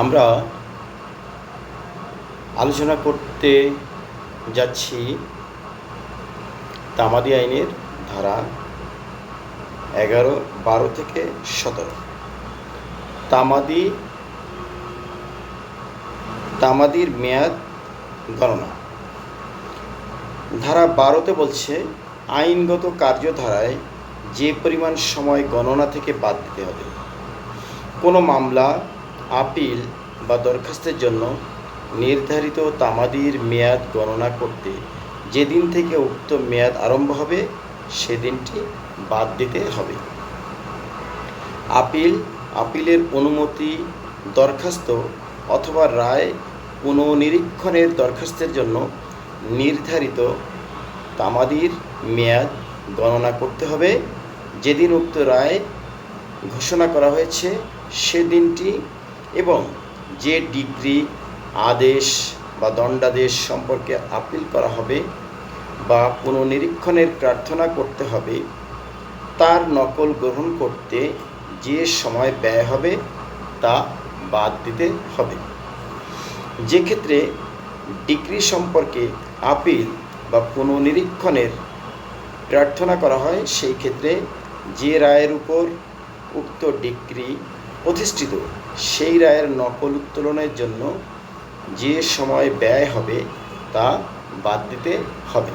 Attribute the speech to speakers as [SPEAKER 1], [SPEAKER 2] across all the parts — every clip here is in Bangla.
[SPEAKER 1] আমরা আলোচনা করতে যাচ্ছি তামাদি আইনের ধারা এগারো, বারো থেকে সতেরো। তামাদি, তামাদির মেয়াদ গণনা। ধারা বারোতে বলছে, আইনগত কার্যধারায় যে পরিমাণ সময় গণনা থেকে বাদ দিতে হবে, কোনো মামলা আপিল বা দরখাস্তের জন্য নির্ধারিত তামাদির মেয়াদ গণনা করতে যেদিন থেকে উক্ত মেয়াদ আরম্ভ হবে, সেদিনটি বাদ দিতে হবে। আপিল, আপিলের অনুমতি, দরখাস্ত অথবা রায় পুনঃনিরীক্ষণের দরখাস্তের জন্য নির্ধারিত তামাদির মেয়াদ গণনা করতে হবে। যেদিন উক্ত রায় ঘোষণা করা হয়েছে, সেদিনটি এবং যে ডিগ্রি, আদেশ বা দণ্ডাদেশ সম্পর্কে আপিল করা হবে বা পুনঃনিরীক্ষণের প্রার্থনা করতে হবে, তার নকল গ্রহণ করতে যে সময় ব্যয় হবে তা বাদ দিতে হবে। যে ক্ষেত্রে ডিগ্রি সম্পর্কে আপিল বা পুনঃনিরীক্ষণের প্রার্থনা করা হয়, সেই ক্ষেত্রে যে রায়ের উপর উক্ত ডিগ্রি প্রতিষ্ঠিত সেই রায়ের নকল উত্তোলনের জন্য যে সময় ব্যয় হবে তা বাদ দিতে হবে।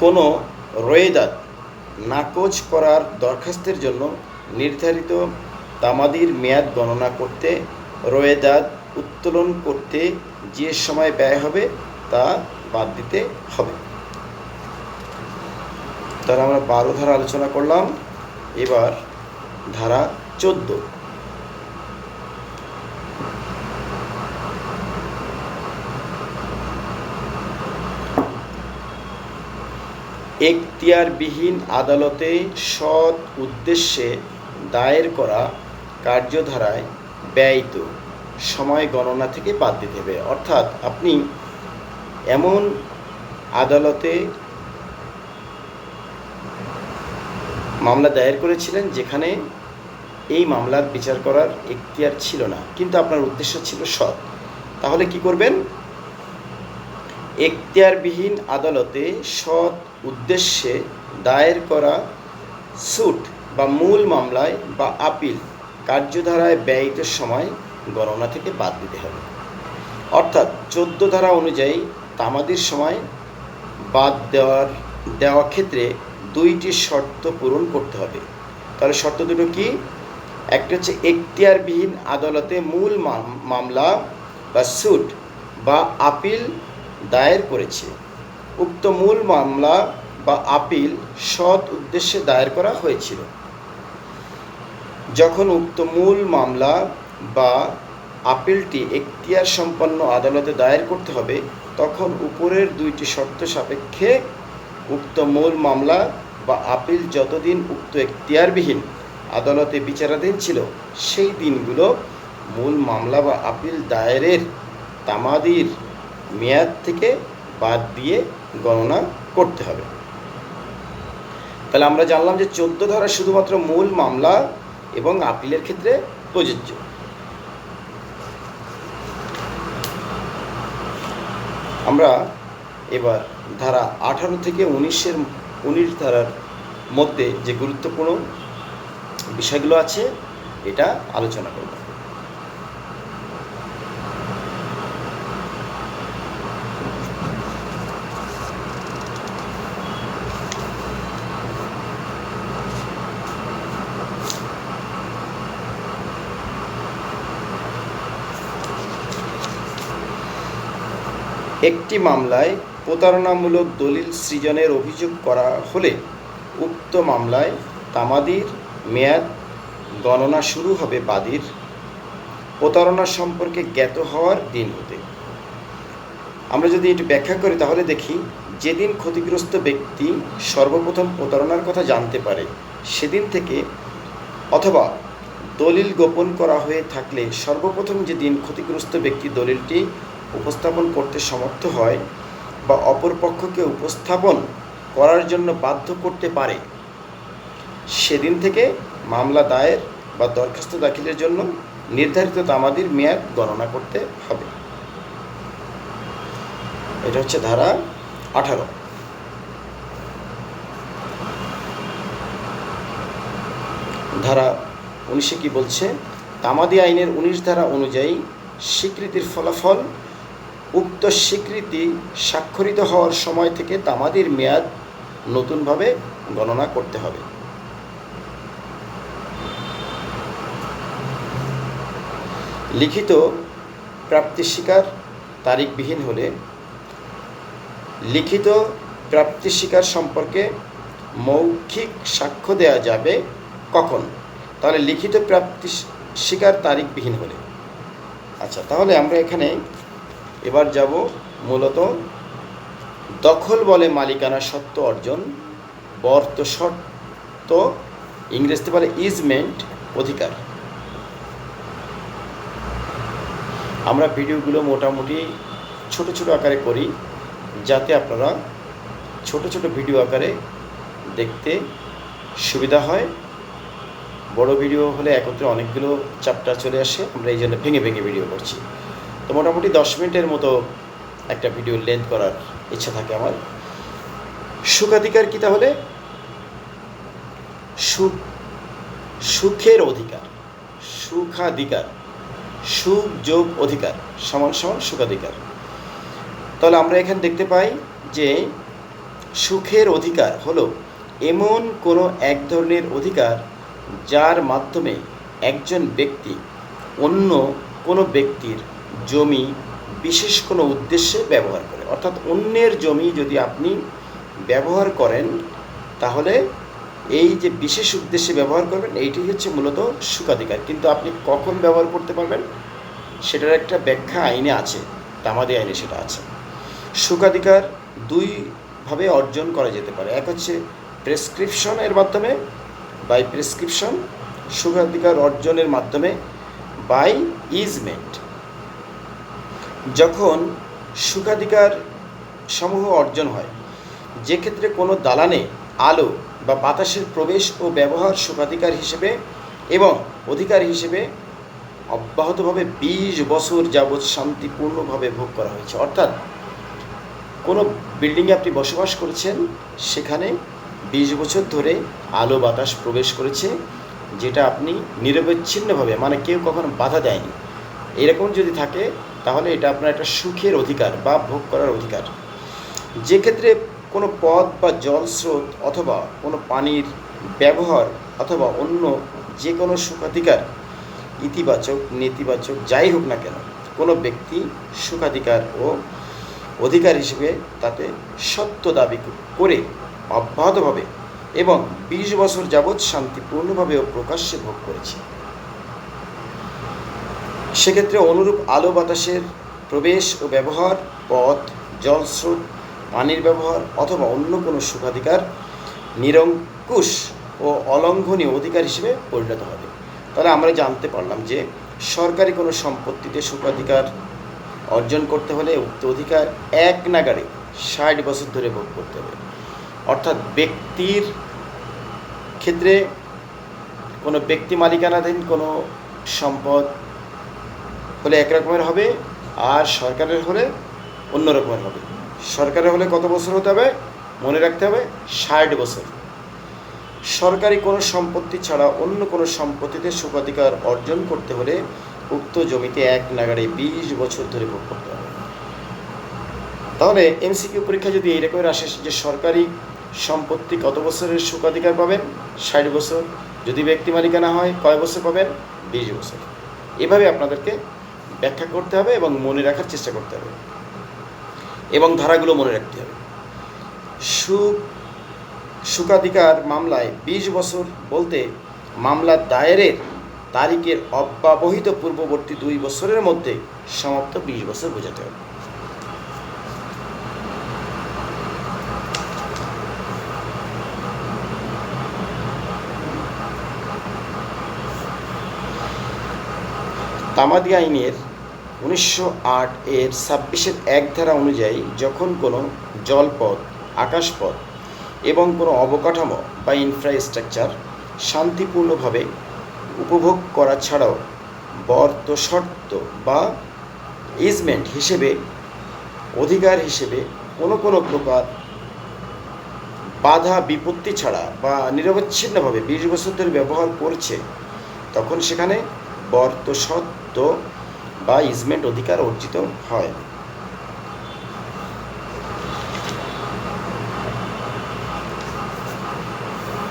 [SPEAKER 1] কোনো রোয়েদাত নাকচ করার দরখাস্তের জন্য নির্ধারিত তামাদির মেয়াদ গণনা করতে রোয়েদাত উত্তোলন করতে যে সময় ব্যয় হবে তা বাদ দিতে হবে। তাহলে আমরা বারো ধারা আলোচনা করলাম। এবার ধারা চোদ্দ। এখতিয়ারবিহীন আদালতে সৎ উদ্দেশ্যে দায়ের করা কার্যধারায় ব্যয়িত। সময় গণনা থেকে বাদ দিতে হবে। অর্থাৎ আপনি এমন আদালতে মামলা দায়ের করেছিলেন যেখানে এই মামলার বিচার করার এখতিয়ার ছিল না, কিন্তু আপনার উদ্দেশ্য ছিল সৎ। তাহলে কি করবেন? এখতিয়ারবিহীন আদালতে সৎ উদ্দেশ্যে দায়ের করা সুট বা মূল মামলায় বা আপিল কার্যধারায় ব্যয়িত সময় গণনা থেকে বাদ দিতে হবে। অর্থাৎ চোদ্দ ধারা অনুযায়ী তামাদির সময় বাদ দেওয়ার, দেওয়া ক্ষেত্রে দুইটি শর্ত পূরণ করতে হবে। তাহলে শর্ত দুটো কি? একটা হচ্ছে এখতিয়ারবিহীন আদালতে মূল মামলা বা সুট বা আপিল দায়ের করেছে। উক্ত মূল মামলা বা আপিল সৎ উদ্দেশ্যে দায়ের করা হয়েছিল। যখন উক্ত মূল মামলা বা আপিলটি এখতিয়ার সম্পন্ন আদালতে দায়ের করতে হবে, তখন উপরের দুইটি শর্ত সাপেক্ষে উক্ত মূল মামলা বা আপিল যতদিন উক্ত এখতিয়ারবিহীন আদালতে বিচারাধীন ছিল, সেই দিনগুলো মূল মামলা বা আপিল দায়েরের তামাদির মেয়াদ থেকে বাদ দিয়ে গণনা করতে হবে। তাহলে আমরা জানলাম যে চোদ্দ ধারা শুধুমাত্র মূল মামলা এবং আপিলের ক্ষেত্রে প্রযোজ্য। আমরা এবার ধারা আঠারো থেকে উনিশের, উনিশ ধারার মধ্যে যে গুরুত্বপূর্ণ বিষয়গুলো আছে, এটা আলোচনা করব। একটি মামলায় প্রতারণামূলক দলিল সৃজনের অভিযোগ করা হলে উক্ত মামলায় তামাদির মেয়াদ গণনা শুরু হবে বাদীর প্রতারণা সম্পর্কে জ্ঞাত হওয়ার দিন হতে। আমরা যদি একটু ব্যাখ্যা করি তাহলে দেখি, যেদিন ক্ষতিগ্রস্ত ব্যক্তি সর্বপ্রথম প্রতারণার কথা জানতে পারে, সেদিন থেকে অথবা দলিল গোপন করা হয়ে থাকলে সর্বপ্রথম যেদিন ক্ষতিগ্রস্ত ব্যক্তি দলিলটি উপস্থাপন করতে সমর্থ হয় বা অপর পক্ষকে উপস্থাপন করার জন্য বাধ্য করতে পারে। সেদিন থেকে মামলা দায়ের বা দরখাস্ত দাখিলের জন্য নির্ধারিত তামাদির মেয়াদ গণনা করতে হবে। এটা হচ্ছে ধারা আঠারো। ধারা উনিশে কি বলছে? তামাদি আইনের উনিশ ধারা অনুযায়ী স্বীকৃতির ফলাফল উক্ত স্বীকৃতি স্বাক্ষরিত হওয়ার সময় থেকে তামাদির মেয়াদ নতুনভাবে গণনা করতে হবে। লিখিত প্রাপ্তি স্বীকার তারিখবিহীন হলে লিখিত প্রাপ্তি স্বীকার সম্পর্কে মৌখিক সাক্ষ্য দেওয়া যাবে কখন? তাহলে লিখিত প্রাপ্তি স্বীকার তারিখবিহীন হলে। আচ্ছা তাহলে আমরা এখানে এবার যাব মূলত দখল বলে মালিকানা সত্ত্ব অর্জন, বর্ত সত্ত্ব ইংরেজিতে বলে ইজমেন্ট অধিকার। আমরা ভিডিওগুলো মোটামুটি ছোট ছোট আকারে করি, যাতে আপনারা ছোট ছোট ভিডিও আকারে দেখতে সুবিধা হয়। বড় ভিডিও হলে একত্রে অনেকগুলো চ্যাপ্টার চলে আসে, আমরা এই জন্য ভেঙে ভেঙে ভিডিও করছি। তো মোটামুটি দশ মিনিটের মতো একটা ভিডিও লেন্থ করার ইচ্ছা থাকে আমার। সুখাধিকার কি তাহলে? সুখ, সুখের অধিকার, সুখাধিকার, সুখ যোগ অধিকার, সমান সমান সুখাধিকার। তাহলে আমরা এখানে দেখতে পাই যে সুখের অধিকার হলো এমন কোনো এক ধরনের অধিকার যার মাধ্যমে একজন ব্যক্তি অন্য কোনো ব্যক্তির জমি বিশেষ কোনো উদ্দেশ্যে ব্যবহার করে। অর্থাৎ অন্যের জমি যদি আপনি ব্যবহার করেন, তাহলে এই যে বিশেষ উদ্দেশ্যে ব্যবহার করবেন, এইটি হচ্ছে মূলত সুখাধিকার। কিন্তু আপনি কখন ব্যবহার করতে পারবেন, সেটার একটা ব্যাখ্যা আইনে আছে, তামাদি আইনে সেটা আছে। সুখাধিকার দুইভাবে অর্জন করা যেতে পারে। এক হচ্ছে প্রেসক্রিপশনের মাধ্যমে বাই প্রেসক্রিপশন সুখাধিকার অর্জনের মাধ্যমে বাই ইজমেন্ট যখন সুখাধিকার সমূহ অর্জন হয় যে ক্ষেত্রে কোনো দালানে আলো বা বাতাসের প্রবেশ ও ব্যবহার সুখাধিকার হিসেবে এবং অধিকার হিসেবে অব্যাহতভাবে বিশ বছর যাবৎ শান্তিপূর্ণভাবে ভোগ করা হয়েছে। অর্থাৎ কোনো বিল্ডিংয়ে আপনি বসবাস করেছেন, সেখানে বিশ বছর ধরে আলো বাতাস প্রবেশ করেছে, যেটা আপনি নিরবচ্ছিন্নভাবে মানে কেউ কখনো বাধা দেয়নি। এরকম যদি থাকে তাহলে এটা আপনার একটা সুখের অধিকার বা ভোগ করার অধিকার। যে ক্ষেত্রে কোনো পথ বা জল স্রোত অথবা কোনো পানির ব্যবহার অথবা অন্য যে কোনো সুখাধিকার, ইতিবাচক, নেতিবাচক, যাই হোক না কেন, কোনো ব্যক্তি সুখাধিকার ও অধিকার হিসেবে তাতে সত্য দাবি করে অব্যাহতভাবে এবং বিশ বছর যাবৎ শান্তিপূর্ণভাবে ও প্রকাশ্যে ভোগ করেছে। সেক্ষেত্রে অনুরূপ আলো বাতাসের প্রবেশ ও ব্যবহার, পথ, জলস্রোত, পানির ব্যবহার অথবা অন্য কোনো সুখাধিকার নিরঙ্কুশ ও অলঙ্ঘনীয় অধিকার হিসেবে পরিণত হবে। তাহলে আমরা জানতে পারলাম যে সরকারি কোনো সম্পত্তিতে সুখাধিকার অর্জন করতে হলে উক্ত অধিকার এক নাগারে ষাট বছর ধরে ভোগ করতে হবে। অর্থাৎ ব্যক্তির ক্ষেত্রে কোনো ব্যক্তি মালিকানাধীন কোনো সম্পদ হলে এক রকমের হবে আর সরকারের হলে অন্য রকমের হবে। সরকারের হলে কত বছর হতে হবে? মনে রাখতে হবে ষাট বছর। সরকারি কোনো সম্পত্তি ছাড়া অন্য কোনো সম্পত্তিতে সুখাধিকার অর্জন করতে হলে উক্ত জমিতে এক নাগারে বিশ বছর ধরে ভোগ করতে হবে। তাহলে এমসিকিউ পরীক্ষা যদি এইরকমের আসে যে সরকারি সম্পত্তি কত বছরের সুখাধিকার পাবেন? ষাট বছর। যদি ব্যক্তি মালিকানা হয় কয় বছর পাবেন? বিশ বছর। এভাবে আপনাদেরকে ব্যাখ্যা করতে হবে এবং মনে রাখার চেষ্টা করতে হবে। এবং ধারাগুলো মনে রাখতে হবে। সুখ সুখাধিকার মামলায় বিশ বছর বলতে মামলা দায়েরের তারিখের অব্যবহিত পূর্ববর্তী দুই বছরের মধ্যে সমাপ্ত বিশ বছর বোঝাতে হবে। তামাদি আইনের উনিশশো আট এর ছাব্বিশের এক ধারা অনুযায়ী যখন কোনো জলপথ, আকাশপথ এবং কোনো অবকাঠামো বা ইনফ্রাস্ট্রাকচার শান্তিপূর্ণভাবে উপভোগ করা ছাড়াও বর্ত, শর্ত বা ইজমেন্ট হিসেবে, অধিকার হিসেবে কোনো কোনো প্রকার বাধা, বিপত্তি ছাড়া বা নিরবচ্ছিন্নভাবে বিশ বছর ধরে ব্যবহার করছে, তখন সেখানে বর্ত সত্ত্ব বা ইজমেন্ট অধিকার অর্জিত হয়।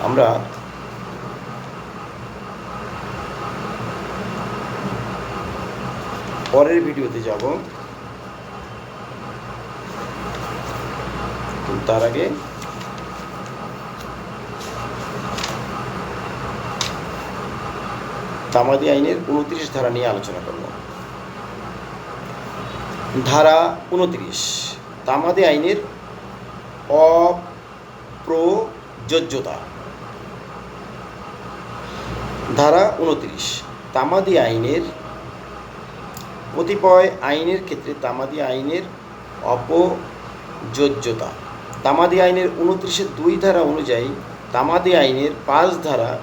[SPEAKER 1] আমরা পরের ভিডিওতে যাব। তার আগে তামাদি আইনের উনত্রিশ ধারা নিয়ে আলোচনা করব। ধারা উনত্রিশ। তামাদি আইনের অপ্রযোজ্যতা। ধারা উনত্রিশ। তামাদি আইনের, কতিপয় আইনের ক্ষেত্রে তামাদি আইনের অপযোজ্যতা। তামাদি আইনের উনত্রিশের দুই ধারা অনুযায়ী তামাদি আইনের পাঁচ ধারা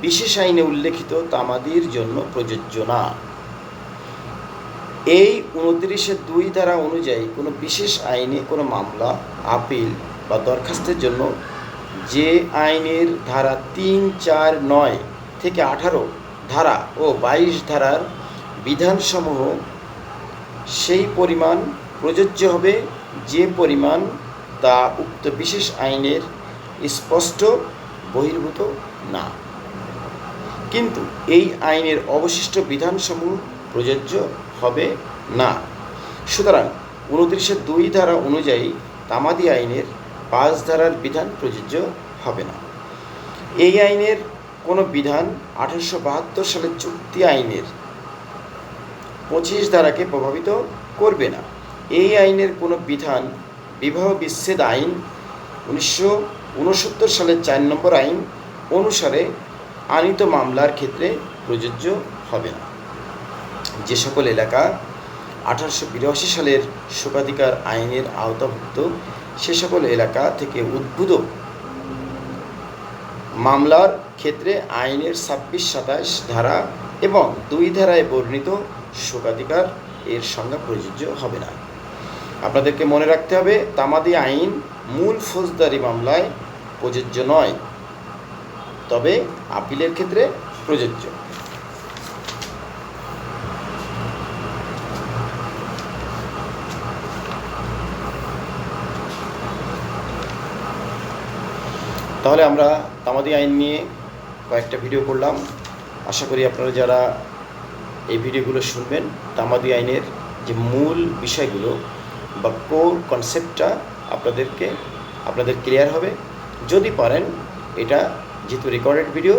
[SPEAKER 1] বিশেষ আইনে উল্লেখিত তামাদির জন্য প্রযোজ্য না। এই উনত্রিশের দুই ধারা অনুযায়ী কোনো বিশেষ আইনে কোনো মামলা, আপিল বা দরখাস্তের জন্য যে আইনের ধারা তিন, চার, নয় থেকে আঠারো ধারা ও বাইশ ধারার বিধানসমূহ, সেই পরিমাণ প্রযোজ্য হবে যে পরিমাণ তা উক্ত বিশেষ আইনের স্পষ্ট বহির্ভূত না। কিন্তু এই আইনের অবশিষ্ট বিধানসমূহ প্রযোজ্য হবে না। সুতরাং উনত্রিশের দুই ধারা অনুযায়ী তামাদি আইনের পাঁচ ধারার বিধান প্রযোজ্য হবে না। এই আইনের কোনো বিধান আঠারোশো বাহাত্তর সালের চুক্তি আইনের পঁচিশ ধারাকে প্রভাবিত করবে না। এই আইনের কোনো বিধান বিবাহ বিচ্ছেদ আইন উনিশশো উনসত্তর সালের চার নম্বর আইন অনুসারে আনিত মামলার ক্ষেত্রে প্রযোজ্য হবে না। যে সকল এলাকা আঠারোশো বিরাশি সালের শোকাধিকার আইনের আওতাভুক্ত, সে সকল এলাকা থেকে উদ্ভূত মামলার ক্ষেত্রে আইনের ছাব্বিশ সাতাশ ধারা এবং দুই ধারায় বর্ণিত শোকাধিকার এর সংজ্ঞা প্রযোজ্য হবে না। আপনাদেরকে মনে রাখতে হবে, তামাদি আইন মূল ফৌজদারি মামলায় প্রযোজ্য নয়, তবে আপিলের ক্ষেত্রে প্রযোজ্য। তাহলে আমরা তামাদি আইন নিয়ে কয়েকটা ভিডিও করলাম। আশা করি আপনারা যারা এই ভিডিওগুলো শুনবেন, তামাদি আইনের যে মূল বিষয়গুলো বা কোর কনসেপ্টটা আপনাদেরকে, আপনাদের ক্লিয়ার হবে। যদি পারেন, এটা যেহেতু রেকর্ডেড ভিডিও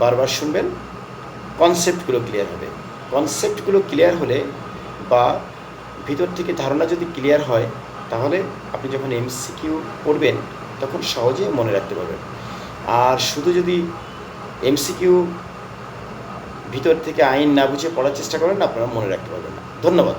[SPEAKER 1] বারবার শুনবেন কনসেপ্টগুলো ক্লিয়ার হবে। কনসেপ্টগুলো ক্লিয়ার হলে বা ভিতর থেকে ধারণা যদি ক্লিয়ার হয়, তাহলে আপনি যখন এমসিকিউ পড়বেন তখন সহজে মনে রাখতে পারবেন। আর শুধু যদি এমসিকিউ ভিতর থেকে আইন না বুঝে পড়ার চেষ্টা করেন, আপনারা মনে রাখতে পারবেন না। ধন্যবাদ।